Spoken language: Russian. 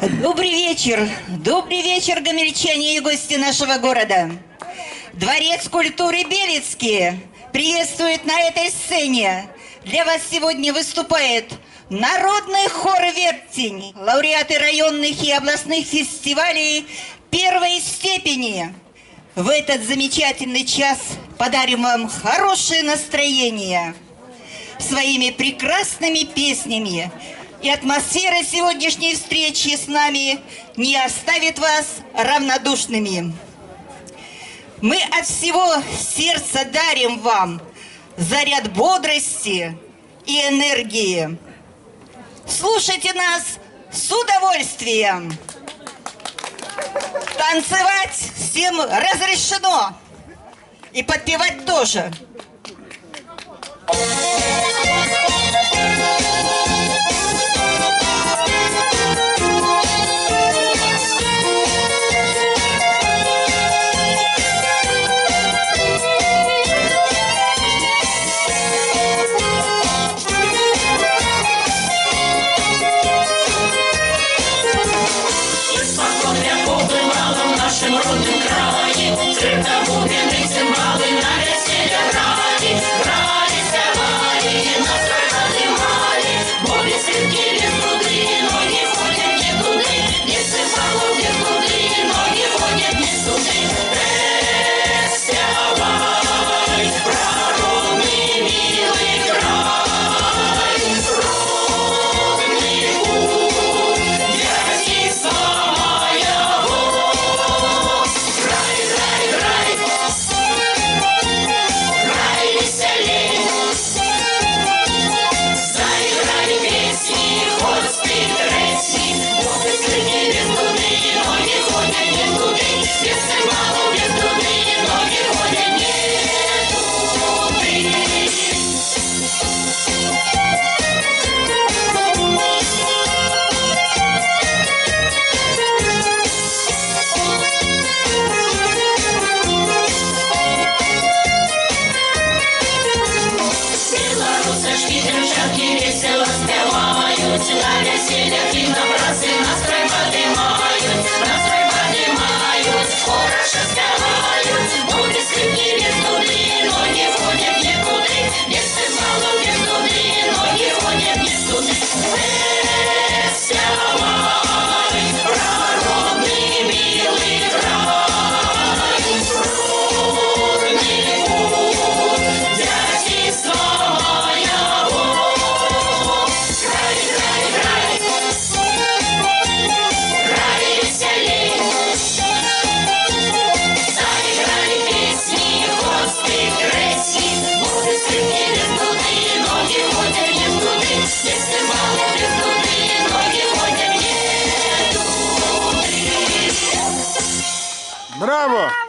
Добрый вечер. Добрый вечер, гомельчане и гости нашего города. Дворец культуры Белецкие приветствует на этой сцене. Для вас сегодня выступает Народный хор «Вертень», лауреаты районных и областных фестивалей первой степени. В этот замечательный час подарим вам хорошее настроение своими прекрасными песнями. И атмосфера сегодняшней встречи с нами не оставит вас равнодушными. Мы от всего сердца дарим вам заряд бодрости и энергии. Слушайте нас с удовольствием. Танцевать всем разрешено. И подпевать тоже. Washington. Bravo! Bravo!